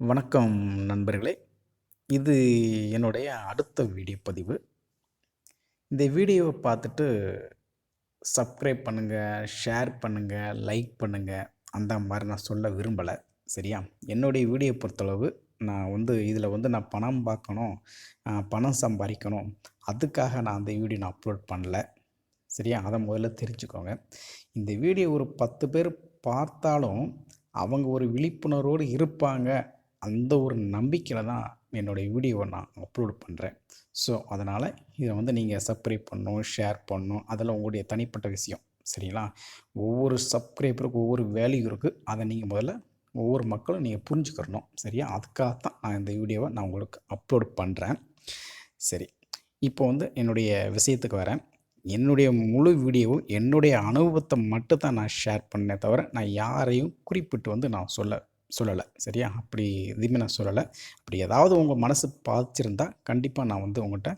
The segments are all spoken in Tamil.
வணக்கம் நண்பர்களே. இது என்னுடைய அடுத்த வீடியோ பதிவு. இந்த வீடியோவை பார்த்துட்டு சப்ஸ்கிரைப் பண்ணுங்கள் ஷேர் பண்ணுங்கள் லைக் பண்ணுங்கள் அந்த மாதிரி நான் சொல்ல விரும்பலை. சரியா? என்னுடைய வீடியோ பொறுத்தளவு நான் வந்து இதில் வந்து நான் பணம் பார்க்கணும் பணம் சம்பாதிக்கணும். அதுக்காக நான் அந்த வீடியோ நான் அப்லோட் பண்ணல. சரியா? அதை முதல்ல தெரிஞ்சுக்கோங்க. இந்த வீடியோ ஒரு பத்து பேர் பார்த்தாலும் அவங்க ஒரு விழிப்புணர்வோடு இருப்பாங்க. அந்த ஒரு நம்பிக்கையில் தான் என்னுடைய வீடியோவை நான் அப்லோட் பண்ணுறேன் ஸோ அதனால் இதை வந்து நீங்கள் சப்ஸ்கிரைப் பண்ணணும் ஷேர் பண்ணணும். அதெல்லாம் உங்களுடைய தனிப்பட்ட விஷயம். சரிங்களா? ஒவ்வொரு சப்ஸ்கிரைபருக்கும் ஒவ்வொரு வேல்யூ இருக்குது அதை நீங்கள் முதல்ல ஒவ்வொரு மக்களும் நீங்கள் புரிஞ்சுக்கிறணும். சரியா? அதுக்காகத்தான் நான் இந்த வீடியோவை நான் உங்களுக்கு அப்லோட் பண்ணுறேன் சரி. இப்போ வந்து என்னுடைய விஷயத்துக்கு வரேன். என்னுடைய முழு வீடியோவும் என்னுடைய அனுபவத்தை மட்டும் தான் நான் ஷேர் பண்ணேன் தவிர நான் யாரையும் குறிப்பிட்டு வந்து நான் சொல்ல சொல்லலை சரியா? அப்படி எதுவுமே நான் சொல்லலை. அப்படி ஏதாவது உங்கள் மனசு பாதிச்சிருந்தா கண்டிப்பாக நான் வந்து உங்கள்கிட்ட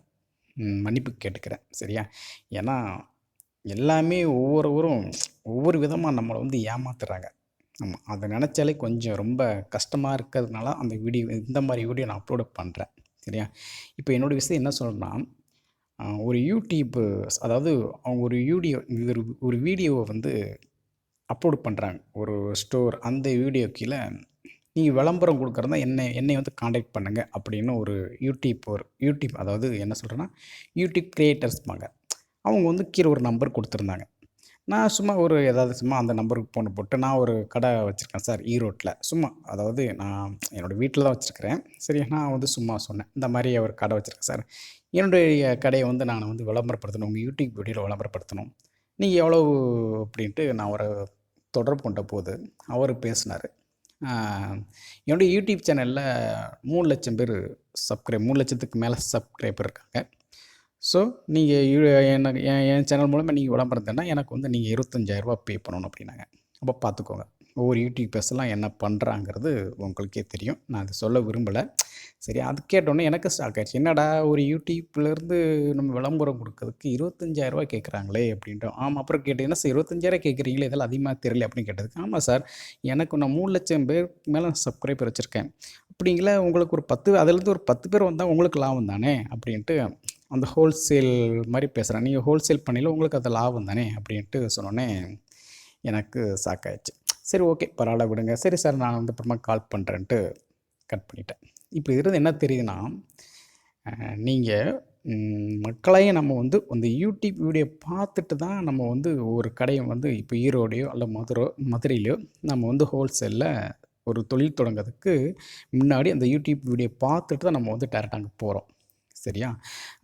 மன்னிப்பு கேட்டுக்கிறேன் சரியா? ஏன்னா எல்லாமே ஒவ்வொருவரும் ஒவ்வொரு விதமாக நம்மளை வந்து ஏமாத்துறாங்க. ஆமாம் அதை நினச்சாலே கொஞ்சம் ரொம்ப கஷ்டமாக இருக்கிறதுனால அந்த வீடியோ இந்த மாதிரி வீடியோ நான் அப்லோட் பண்ணுறேன் சரியா? இப்போ என்னோடய விஷயம் என்ன சொல்கிறேன்னா ஒரு யூடியூப்பு அதாவது அவங்க ஒரு வீடியோ ஒரு ஒரு வீடியோவை வந்து அப்லோட் பண்ணுறாங்க ஒரு ஸ்டோர் அந்த வீடியோ கீழே நீங்கள் விளம்பரம் கொடுக்குறதா என்னை என்னை வந்து காண்டாக்ட் பண்ணுங்கள் அப்படின்னு ஒரு யூடியூப் ஒரு யூடியூப் அதாவது என்ன சொல்கிறேன்னா யூடியூப் க்ரியேட்டர்ஸ்பாங்க அவங்க வந்து கீழே ஒரு நம்பர் கொடுத்துருந்தாங்க. நான் சும்மா ஒரு ஏதாவது சும்மா அந்த நம்பருக்கு ஃபோன் போட்டு நான் ஒரு கடை வச்சுருக்கேன் சார் ஈரோட்டில் சும்மா அதாவது நான் என்னோடய வீட்டில் தான் வச்சுருக்கிறேன். சரி நான் வந்து சும்மா சொன்னேன். இந்த மாதிரி ஒரு கடை வச்சுருக்கேன் சார். என்னுடைய கடையை வந்து நான் வந்து விளம்பரப்படுத்தணும். உங்கள் யூடியூப் வீடியோவில் விளம்பரப்படுத்தணும். நீங்கள் எவ்வளவு அப்படின்ட்டு நான் ஒரு தொடர்பு கொண்ட போது அவர் பேசினார். என்னுடைய யூடியூப் சேனலில் மூணு லட்சம் பேர் சப்ஸ்கிரைப் மூணு லட்சத்துக்கு மேலே சப்ஸ்கிரைபர் இருக்காங்க. ஸோ நீங்கள் எனக்கு என் என் சேனல் மூலமாக நீங்கள் விளம்பரத்துனா எனக்கு வந்து நீங்கள் இருபத்தஞ்சாயிரரூபா பே பண்ணணும் அப்படின்னாங்க. அப்போ பார்த்துக்கோங்க ஒவ்வொரு யூடியூபர்ஸ்லாம் என்ன பண்ணுறாங்கிறது உங்களுக்கே தெரியும். நான் அதை சொல்ல விரும்பலை. சரி அது கேட்டோன்னே எனக்கு ஸ்டாக் ஆயிடுச்சு. என்னடா ஒரு யூடியூப்லேருந்து நம்ம விளம்பரம் கொடுக்கறதுக்கு இருபத்தஞ்சாயிரரூவா கேட்குறாங்களே அப்படின்ட்டு. ஆமாம் அப்புறம் கேட்டீங்கன்னா சார் இருபத்தஞ்சாயிரம் கேட்குறீங்களே இதெல்லாம் அதிகமாக தெரியல அப்படின்னு கேட்டதுக்கு ஆமாம் சார் எனக்கு நான் மூணு லட்சம் பேருக்கு மேலே சப்ஸ்கிரைபர் வச்சுருக்கேன். அப்படிங்களா உங்களுக்கு ஒரு பத்து அதுலேருந்து ஒரு பத்து பேர் வந்தால் உங்களுக்கு லாபம் தானே? அப்படின்ட்டு அந்த ஹோல்சேல் மாதிரி பேசுகிறேன் நீங்கள் ஹோல்சேல் பண்ணியில் உங்களுக்கு அது லாபம் தானே? அப்படின்ட்டு சொன்னோன்னே எனக்கு சாக்காயிடுச்சு சரி ஓகே. பரவாயில்ல விடுங்க. சரி சார் நான் வந்து அப்புறமா கால் பண்ணுறேன்ட்டு கட் பண்ணிட்டேன். இப்போ இருந்து என்ன தெரியுதுன்னா நீங்கள் மக்களையும் நம்ம வந்து அந்த யூடியூப் வீடியோ பார்த்துட்டு தான் நம்ம வந்து ஒரு கடையை வந்து இப்போ ஈரோடையோ அல்ல மதுரோ மதுரையிலையோ நம்ம வந்து ஹோல்சேலில் ஒரு தொழில் தொடங்கிறதுக்கு முன்னாடி அந்த யூடியூப் வீடியோ பார்த்துட்டு தான் நம்ம வந்து டேரெக்டாக அங்கே போகிறோம் சரியா?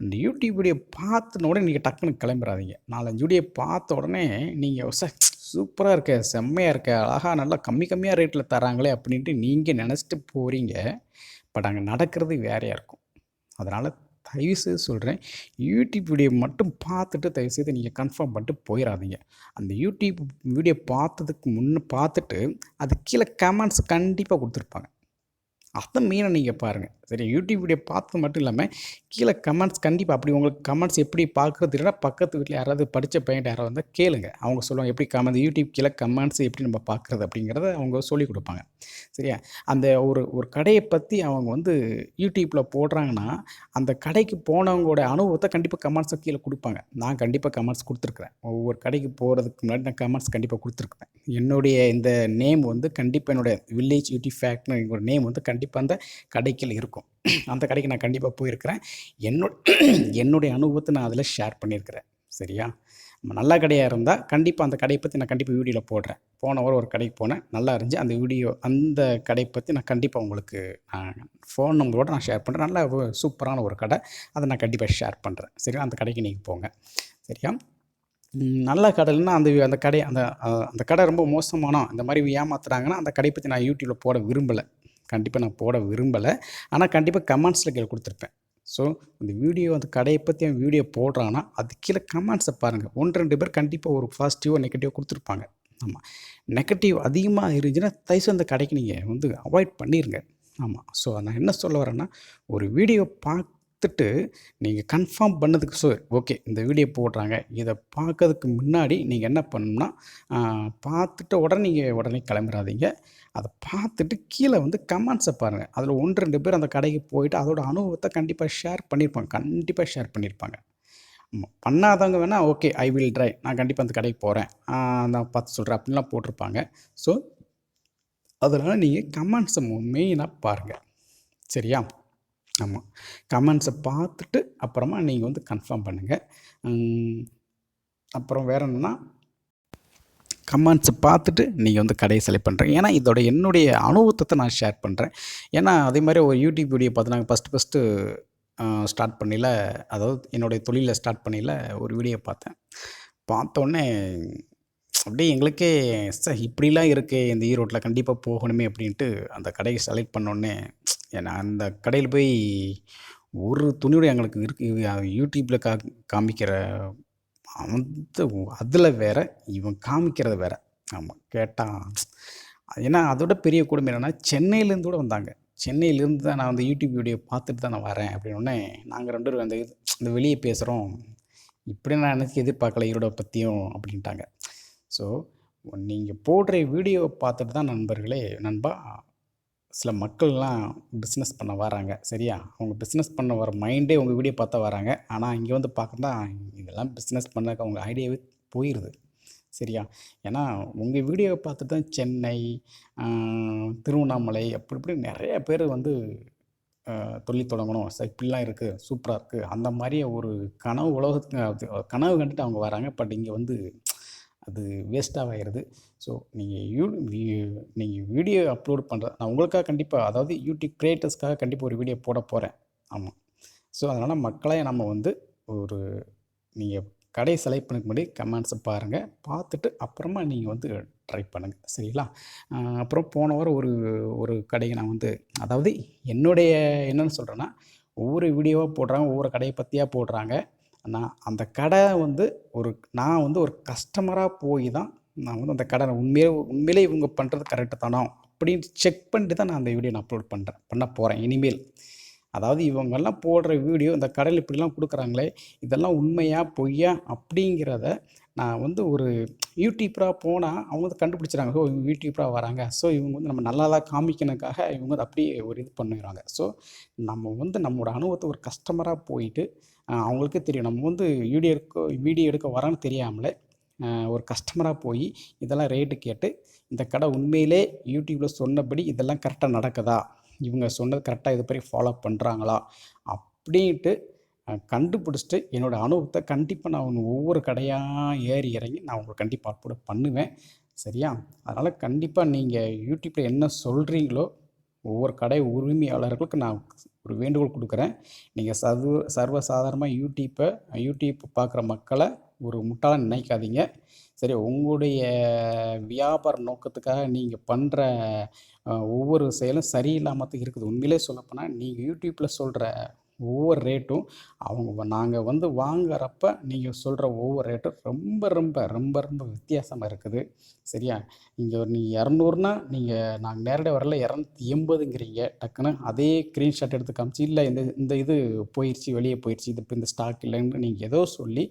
அந்த யூடியூப் வீடியோ பார்த்துன உடனே நீங்கள் டக்குன்னு கிளம்பிடாதீங்க நாலஞ்சு வீடியோ பார்த்த உடனே நீங்கள் சார் சூப்பராக இருக்க செம்மையாக இருக்க. அழகாக நல்லா கம்மி கம்மியாக ரேட்டில் தராங்களே அப்படின்ட்டு நீங்கள் நினச்சிட்டு போகிறீங்க பட் அங்கே நடக்கிறது வேறையாக இருக்கும். அதனால் தயவுசெய்து சொல்கிறேன் யூடியூப் வீடியோ மட்டும் பார்த்துட்டு தயவுசெய்து நீங்கள் கன்ஃபார்ம் பண்ணிட்டு போயிடாதீங்க அந்த யூடியூப் வீடியோ பார்த்ததுக்கு முன்னே பார்த்துட்டு அது கீழே கமெண்ட்ஸ் கண்டிப்பாக கொடுத்துருப்பாங்க. அதை மீனை நீங்கள் பாருங்கள் சரி யூடியூப் வீடியோ பார்த்து மட்டும் இல்லாமல் கீழே கமெண்ட்ஸ் கண்டிப்பாக அப்படி உங்களுக்கு கமெண்ட்ஸ் எப்படி பார்க்குறது இல்லைன்னா பக்கத்து வீட்டில் யாராவது படித்த பையன் யாராவது வந்தால் கேளுங்க. அவங்க சொல்லுவாங்க எப்படி கமெண்ட் யூடியூப் கீழே கமெண்ட்ஸ் எப்படி நம்ம பார்க்குறது அப்படிங்கிறத அவங்க சொல்லிக் கொடுப்பாங்க. சரியா? அந்த ஒரு ஒரு கடையை பற்றி அவங்க வந்து யூடியூப்பில் போடுறாங்கன்னா அந்த கடைக்கு போனவங்களோட அனுபவத்தை கண்டிப்பாக கமெண்ட்ஸை கீழே கொடுப்பாங்க. நான் கண்டிப்பாக கமெண்ட்ஸ் கொடுத்துருக்குறேன். ஒவ்வொரு கடைக்கு போகிறதுக்கு முன்னாடி நான் கமெண்ட்ஸ் கண்டிப்பாக கொடுத்துருக்குறேன். என்னுடைய இந்த நேம் வந்து கண்டிப்பாக என்னுடைய வில்லேஜ் யூடியூப் ஃபேக்ட்னு ஒரு நேம் வந்து கண்டிப்பாக அந்த கடைக்கில் இருக்கும். அந்த கடைக்கு நான் கண்டிப்பாக போயிருக்கிறேன். என்னோட என்னுடைய அனுபவத்தை நான் அதில் ஷேர் பண்ணியிருக்கிறேன். சரியா? நல்ல கடையாக இருந்தால் கண்டிப்பாக அந்த கடையை பற்றி நான் கண்டிப்பாக வீடியோவில் போடுறேன். போன வாரம் ஒரு கடைக்கு போனேன். நல்லா இருந்துச்சு. அந்த வீடியோ அந்த கடையை பற்றி நான் கண்டிப்பாக உங்களுக்கு நான் ஃபோன் நம்பரோட நான் ஷேர் பண்ணுறேன் நல்ல சூப்பரான ஒரு கடை. அதை நான் கண்டிப்பாக ஷேர் பண்ணுறேன் சரியா? அந்த கடைக்கு நீங்கள் போங்க. சரியா? நல்ல கடைன்னா அந்த அந்த கடை அந்த அந்த கடை ரொம்ப மோசமானோம் இந்த மாதிரி ஏமாத்துறாங்கன்னா அந்த கடையை பற்றி நான் யூடியூப்பில் போட விரும்பலை. கண்டிப்பாக நான் போட விரும்பலை. ஆனால் கண்டிப்பாக கமெண்ட்ஸில் கீழே கொடுத்துருப்பேன். ஸோ அந்த வீடியோ அந்த கடையை பற்றி அவன் வீடியோ போடுறான்னா அது கீழே கமெண்ட்ஸை பாருங்கள் ஒன்று ரெண்டு பேர் கண்டிப்பாக ஒரு பாசிட்டிவோ நெகட்டிவோ கொடுத்துருப்பாங்க. ஆமாம் நெகட்டிவ் அதிகமாக இருந்துச்சுன்னா தயவு அந்த கடைக்கு நீங்கள் வந்து அவாய்ட் பண்ணிடுங்க ஆமாம் ஸோ நான் என்ன சொல்ல வரேன்னா ஒரு வீடியோ பார்த்துட்டு நீங்கள் கன்ஃபார்ம் பண்ணதுக்கு ஸோ ஓகே இந்த வீடியோ போடுறாங்க. இதை பார்க்கறதுக்கு முன்னாடி நீங்கள் என்ன பண்ணணும்னா பார்த்துட்டு உடனே நீங்கள் உடனே கிளம்பிடாதீங்க அதை பார்த்துட்டு கீழே வந்து கமெண்ட்ஸை பாருங்கள் அதில் ஒன்று ரெண்டு பேர் அந்த கடைக்கு போயிட்டு அதோட அனுபவத்தை கண்டிப்பாக ஷேர் பண்ணியிருப்பாங்க. கண்டிப்பாக ஷேர் பண்ணியிருப்பாங்க. ஆமாம் பண்ணாதவங்க வேணால் ஓகே ஐ வில் ட்ரை நான் கண்டிப்பாக அந்த கடைக்கு போகிறேன் நான் பார்த்து சொல்கிறேன் அப்படின்லாம் போட்டிருப்பாங்க. ஸோ அதனால் நீங்கள் கமெண்ட்ஸை மெயினாக பாருங்கள் சரியா? ஆமாம் கமெண்ட்ஸை பார்த்துட்டு அப்புறமா நீங்கள் வந்து கன்ஃபார்ம் பண்ணுங்கள் அப்புறம் வேறு என்னென்னா கமெண்ட்ஸை பார்த்துட்டு நீங்கள் வந்து கடையை செலக்ட் பண்ணுறேன் ஏன்னா இதோட என்னுடைய அனுபவத்தை நான் ஷேர் பண்ணுறேன் ஏன்னா அதே மாதிரி ஒரு யூடியூப் வீடியோ பார்த்து நாங்கள் ஃபஸ்ட்டு ஃபஸ்ட்டு ஸ்டார்ட் பண்ணியில் அதாவது என்னுடைய தொழிலில் ஸ்டார்ட் பண்ணையில் ஒரு வீடியோ பார்த்தேன். பார்த்தோன்னே அப்படியே எங்களுக்கே சார் இப்படிலாம் இருக்குது இந்த ஈரோட்டில் கண்டிப்பாக போகணுமே அப்படின்ட்டு அந்த கடையை செலக்ட் பண்ணோடனே ஏன்னா அந்த கடையில் போய் ஒரு துணியோட எங்களுக்கு இருக்கு. யூடியூப்பில் கா காமிக்கிற அந்த அதில் வேற இவன் காமிக்கிறது வேற. ஆமாம் கேட்டால் ஏன்னா அதோட பெரிய கொடுமை என்னென்னா சென்னையிலேருந்து கூட வந்தாங்க. சென்னையிலேருந்து தான் நான் வந்து யூடியூப் வீடியோ பார்த்துட்டு தான் நான் வரேன் அப்படின்னோடனே நாங்கள் ரெண்டு பேரும் அந்த இது இந்த வெளியே பேசுகிறோம் இப்படி நான் எனக்கு எதிர்பார்க்கல ஈரோட பற்றியும் அப்படின்ட்டாங்க. ஸோ நீங்கள் போடுற வீடியோவை பார்த்துட்டு தான் நண்பர்களே நண்பா சில மக்கள்லாம் பிஸ்னஸ் பண்ண வராங்க. சரியா? அவங்க பிஸ்னஸ் பண்ண வர மைண்டே உங்கள் வீடியோ பார்த்தா வராங்க. ஆனால் இங்கே வந்து பார்க்கறதா இதெல்லாம் பிஸ்னஸ் பண்ணக்க அவங்க ஐடியாவே போயிடுது சரியா? ஏன்னா உங்கள் வீடியோவை பார்த்துட்டு தான் சென்னை திருவண்ணாமலை அப்படி இப்படி நிறைய பேர் வந்து தொழில் தொடங்கணும். சார் இப்படிலாம் இருக்குது சூப்பராக இருக்குது அந்த மாதிரி ஒரு கனவு உலகத்துக்கு அது கனவு கண்டுட்டு அவங்க வராங்க. பட் இங்கே வந்து அது வேஸ்ட்டாக ஆகிடுது ஸோ நீங்கள் யூ நீங்கள் வீடியோ அப்லோட் பண்ணுற நான் உங்களுக்காக கண்டிப்பாக அதாவது யூடியூப் க்ரியேட்டர்ஸ்க்காக கண்டிப்பாக ஒரு வீடியோ போட போகிறேன் ஆமாம் ஸோ அதனால் மக்களை நம்ம வந்து ஒரு நீங்கள் கடை செலக்ட் பண்ணக்கு முன்னாடி கமெண்ட்ஸை பாருங்கள் பார்த்துட்டு அப்புறமா நீங்கள் வந்து ட்ரை பண்ணுங்கள் சரிங்களா? அப்புறம் போன வாரம் ஒரு ஒரு கடையை நான் வந்து அதாவது என்னுடைய என்னென்னு சொல்கிறேன்னா ஒவ்வொரு வீடியோவாக போடுறாங்க ஒவ்வொரு கடையை பற்றியாக போடுறாங்க. நான் அந்த கடை வந்து ஒரு நான் வந்து ஒரு கஸ்டமராக போய் தான் நான் வந்து அந்த கடை உண்மையிலே உண்மையிலே இவங்க பண்ணுறது கரெக்டு தானோ அப்படின்னு செக் பண்ணிட்டு தான் நான் அந்த வீடியோ நான் அப்லோட் பண்ணுறேன் பண்ண போகிறேன் இனிமேல். அதாவது இவங்கெல்லாம் போடுற வீடியோ இந்த கடையில் இப்படிலாம் கொடுக்குறாங்களே இதெல்லாம் உண்மையா பொய்யா அப்படிங்கிறத நான் வந்து ஒரு யூடியூப்பராக போனால் அவங்க வந்து கண்டுபிடிச்சிறாங்க ஸோ இவங்க யூடியூப்பராக வராங்க. ஸோ இவங்க வந்து நம்ம நல்லா தான் காமிக்கணுக்காக இவங்க வந்து அப்படியே ஒரு இது பண்ணிடுறாங்க ஸோ நம்ம வந்து நம்மளோட அனுபவத்தை ஒரு கஸ்டமராக போயிட்டு அவங்களுக்கே தெரியும். நம்ம வந்து வீடியோ எடுக்க வீடியோ எடுக்க வரான்னு தெரியாமலே ஒரு கஸ்டமராக போய் இதெல்லாம் ரேட்டு கேட்டு இந்த கடை உண்மையிலே யூடியூப்பில் சொன்னபடி இதெல்லாம் கரெக்டாக நடக்குதா? இவங்க சொன்னது கரெக்டாக இது மாதிரி ஃபாலோ பண்ணுறாங்களா அப்படின்ட்டு கண்டுபிடிச்சிட்டு என்னோடய அனுபவத்தை கண்டிப்பாக நான் ஒவ்வொரு கடையாக ஏறி இறங்கி நான் உங்களுக்கு கண்டிப்பாக அப்லோட் பண்ணுவேன். சரியா? அதனால் கண்டிப்பாக நீங்கள் யூடியூப்பில் என்ன சொல்கிறீங்களோ ஒவ்வொரு கடை உரிமையாளர்களுக்கு நான் ஒரு வேண்டுகோள் கொடுக்குறேன். நீங்கள் சர்வ சர்வசாதாரணமாக யூடியூப்பை யூடியூப் பார்க்குற மக்களை ஒரு முட்டாளாக நினைக்காதீங்க. சரி உங்களுடைய வியாபார நோக்கத்துக்காக நீங்கள் பண்ணுற ஒவ்வொரு செயலும் சரியில்லாமல் இருக்குது. உண்மையிலே சொல்லப்போனால் நீங்கள் யூடியூப்பில் சொல்கிற ஒவ்வொரு ரேட்டும் அவங்க நாங்கள் வந்து வாங்குறப்ப நீங்கள் சொல்கிற ஒவ்வொரு ரேட்டும் ரொம்ப ரொம்ப ரொம்ப ரொம்ப வித்தியாசமாக இருக்குது. சரியா? இங்கே நீங்கள் இரநூறுனா நீங்கள் நாங்கள் நேரடியாக வரல இரநூத்தி எண்பதுங்கிறீங்க டக்குன்னு அதே ஸ்க்ரீன்ஷாட் எடுத்து காமிச்சு இல்லை இந்த இந்த இது போயிடுச்சு வெளியே போயிடுச்சு இது இப்போ இந்த ஸ்டாக் இல்லைன்னு நீங்கள் ஏதோ சொல்லி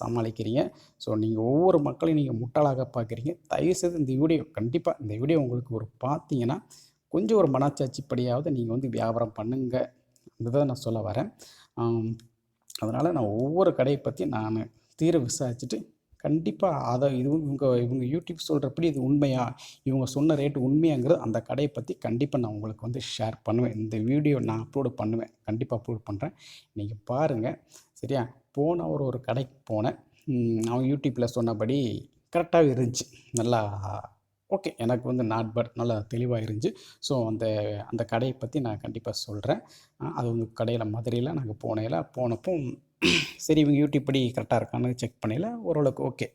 சமாளிக்கிறீங்க. ஸோ நீங்கள் ஒவ்வொரு மக்களையும் நீங்கள் முட்டாளாக பார்க்குறீங்க. தயவுசெய்து இந்த வீடியோ கண்டிப்பாக இந்த வீடியோ உங்களுக்கு ஒரு பார்த்தீங்கன்னா கொஞ்சம் ஒரு மனச்சாட்சிப்படியாவது நீங்கள் வந்து வியாபாரம் பண்ணுங்கள் இதுதான் நான் சொல்ல வரேன். அதனால் நான் ஒவ்வொரு கடையை பற்றி நான் தீர விசாரிச்சுட்டு கண்டிப்பாக அதை இது இவங்க இவங்க யூடியூப் சொல்கிறப்படி இது உண்மையா இவங்க சொன்ன ரேட்டு உண்மையாங்கிறது அந்த கடையை பற்றி கண்டிப்பாக நான் உங்களுக்கு வந்து ஷேர் பண்ணுவேன். இந்த வீடியோ நான் அப்லோடு பண்ணுவேன். கண்டிப்பாக அப்லோட் பண்ணுறேன் நீங்கள் பாருங்கள் சரியா? போன ஒரு ஒரு கடைக்கு போனேன். அவன் யூடியூப்பில் சொன்னபடி கரெக்டாக இருந்துச்சு. நல்லா ஓகே எனக்கு வந்து நாட் பட் நல்லா தெளிவாக இருந்துச்சு. ஸோ அந்த அந்த கடையை பற்றி நான் கண்டிப்பாக சொல்கிறேன் அது வந்து கடையில் மதுரையில் நாங்கள் போனையில் போனப்போ சரி இவங்க யூடியூப் படி கரெக்டாக இருக்கான்னு செக் பண்ணையில் ஓரளவுக்கு ஓகே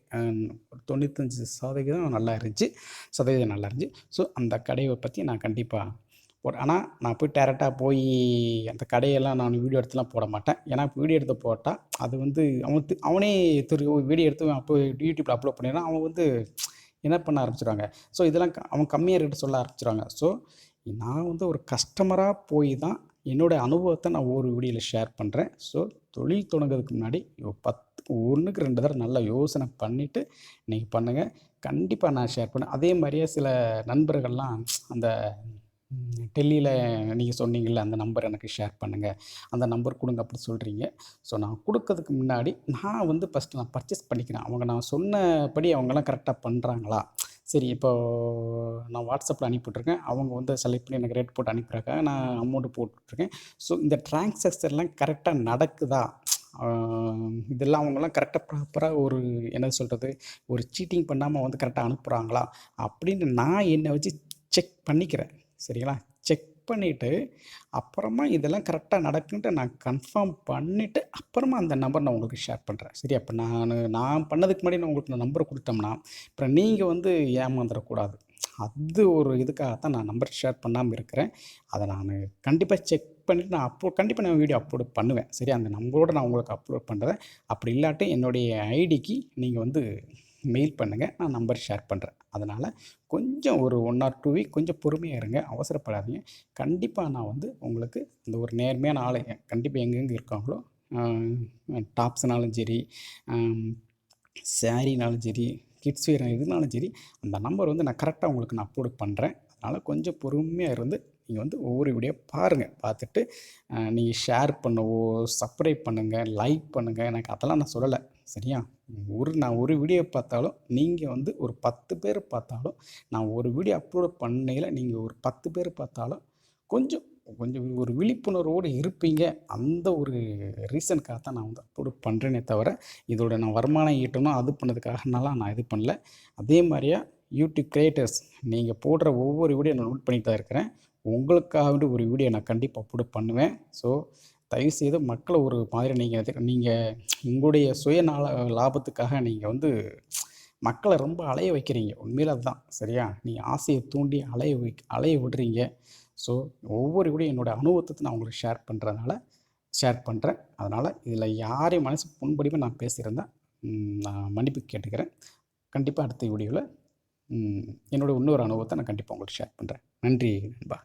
தொண்ணூத்தஞ்சு சதவீதம் நல்லா இருந்துச்சு. சதவீதம் நல்லா இருந்துச்சு. ஸோ அந்த கடையை பற்றி நான் கண்டிப்பாக போட ஆனால் நான் போய் டேரெக்டாக போய் அந்த கடையெல்லாம் நான் வீடியோ எடுத்துலாம் போட மாட்டேன். ஏன்னா வீடியோ எடுத்து போட்டால் அது வந்து அவன் அவனே திரு வீடியோ எடுத்து அப்போ யூடியூப்பில் அப்லோட் பண்ணிடுறான். அவன் வந்து என்ன பண்ண ஆரம்பிச்சிடுவாங்க ஸோ இதெல்லாம் அவங்க கம்மியாக ரேட்டு சொல்ல ஆரம்பிச்சிடுவாங்க ஸோ நான் வந்து ஒரு கஸ்டமராக போய் தான் என்னோடய அனுபவத்தை நான் ஒவ்வொரு வீடியோவில் ஷேர் பண்ணுறேன் ஸோ தொழில் தொடங்குறதுக்கு முன்னாடி பத்து ஒன்றுக்கு ரெண்டு தடவை நல்லா யோசனை பண்ணிவிட்டு நீங்கள் பண்ணுங்கள் கண்டிப்பாக நான் ஷேர் பண்ணேன் அதே மாதிரியே சில நண்பர்கள்லாம் அந்த டெல்லியில் நீங்கள் சொன்னீங்கள்ல அந்த நம்பர் எனக்கு ஷேர் பண்ணுங்கள் அந்த நம்பர் கொடுங்க அப்படி சொல்கிறீங்க ஸோ நான் கொடுக்கறதுக்கு முன்னாடி நான் வந்து ஃபஸ்ட்டு நான் பர்ச்சேஸ் பண்ணிக்கிறேன். அவங்க நான் சொன்னபடி அவங்கெல்லாம் கரெக்டாக பண்ணுறாங்களா சரி இப்போ நான் வாட்ஸ்அப்பில் அனுப்பிவிட்ருக்கேன் அவங்க வந்து செலக்ட் பண்ணி எனக்கு ரேட் போட்டு அனுப்பிடுறாங்க. நான் அமௌண்ட்டு போட்டுட்ருக்கேன். ஸோ இந்த டிரான்சாக்ஷன்லாம் கரெக்டாக நடக்குதா? இதெல்லாம் அவங்கெல்லாம் கரெக்டாக ப்ராப்பராக ஒரு என்ன சொல்கிறது ஒரு சீட்டிங் பண்ணாமல் வந்து கரெக்டாக அனுப்புகிறாங்களா அப்படின்னு நான் என்னை வச்சு செக் பண்ணிக்கிறேன். சரிங்களா? செக் பண்ணிவிட்டு அப்புறமா இதெல்லாம் கரெக்டாக நடக்குன்ட்டு நான் கன்ஃபார்ம் பண்ணிவிட்டு அப்புறமா அந்த நம்பர் நான் உங்களுக்கு ஷேர் பண்ணுறேன் சரி அப்போ நான் நான் பண்ணதுக்கு முன்னாடி நான் உங்களுக்கு நான் நம்பர் கொடுத்தோம்னா அப்புறம் நீங்கள் வந்து ஏமாந்துடக்கூடாது. அது ஒரு இதுக்காக தான் நான் நம்பர் ஷேர் பண்ணாமல் இருக்கிறேன். அதை நான் கண்டிப்பாக செக் பண்ணிவிட்டு நான் அப்லோட் கண்டிப்பாக நான் வீடியோ அப்லோட் பண்ணுவேன். சரி அந்த நம்பரோட நான் உங்களுக்கு அப்லோட் பண்ணுறேன் அப்படி இல்லாட்டி என்னுடைய ஐடிக்கு நீங்கள் வந்து மெயில் பண்ணுங்கள் நான் நம்பர் ஷேர் பண்ணுறேன் அதனால் கொஞ்சம் ஒரு ஒன் ஆர் டூ வீக் கொஞ்சம் பொறுமையாக இருங்க அவசரப்படாதீங்க. கண்டிப்பாக நான் வந்து உங்களுக்கு இந்த ஒரு நேர்மையான ஆளை கண்டிப்பாக எங்கெங்கே இருக்காங்களோ டாப்ஸ்னாலும் சரி சாரினாலும் சரி கிட்ஸ் வேறு எதுனாலும் சரி அந்த நம்பர் வந்து நான் கரெக்டாக உங்களுக்கு நான் அப்லோட் பண்ணுறேன் அதனால் கொஞ்சம் பொறுமையாக இருந்து நீங்கள் வந்து ஒவ்வொரு வீடியோ பாருங்கள் பார்த்துட்டு நீங்கள் ஷேர் பண்ணவோ சப்ஸ்கிரைப் பண்ணுங்கள் லைக் பண்ணுங்கள் எனக்கு அதெல்லாம் நான் சொல்லலை. சரியா? ஒரு நான் ஒரு வீடியோ பார்த்தாலும் நீங்கள் வந்து ஒரு பத்து பேர் பார்த்தாலும் நான் ஒரு வீடியோ அப்லோட் பண்ணையில் நீங்கள் ஒரு பத்து பேர் பார்த்தாலும் கொஞ்சம் கொஞ்சம் ஒரு விழிப்புணர்வோடு இருப்பீங்க. அந்த ஒரு ரீசனுக்காக தான் நான் வந்து அப்லோட் பண்ணுறேனே தவிர இதோட நான் வருமானம் ஈட்டணும் அது பண்ணதுக்காகனாலாம் நான் இது பண்ணல. அதே மாதிரியா யூடியூப் கிரியேட்டர்ஸ் நீங்கள் போடுற ஒவ்வொரு வீடியோ நான் நோட் பண்ணிட்டு தான் இருக்கிறேன். உங்களுக்காக ஒரு வீடியோ நான் கண்டிப்பாக அப்லோட் பண்ணுவேன். ஸோ தயவுசெய்து மக்களை ஒரு மாதிரி நீங்கள் நீங்கள் உங்களுடைய சுயநல லாபத்துக்காக நீங்கள் வந்து மக்களை ரொம்ப அலைய வைக்கிறீங்க. உண்மையில் அதுதான். சரியா? நீங்கள் ஆசையை தூண்டி அலைய வை அலைய விடுறீங்க. ஸோ ஒவ்வொரு கூட என்னோடய அனுபவத்தை நான் உங்களுக்கு ஷேர் பண்ணுறதுனால ஷேர் பண்ணுறேன் அதனால் இதில் யாரையும் மனசு புண்படிமை நான் பேசியிருந்தேன் நான் மன்னிப்பு கேட்டுக்கிறேன். கண்டிப்பாக அடுத்த வீடியோவில் என்னோட இன்னொரு அனுபவத்தை நான் கண்டிப்பாக உங்களுக்கு ஷேர் பண்ணுறேன் நன்றி நண்பா.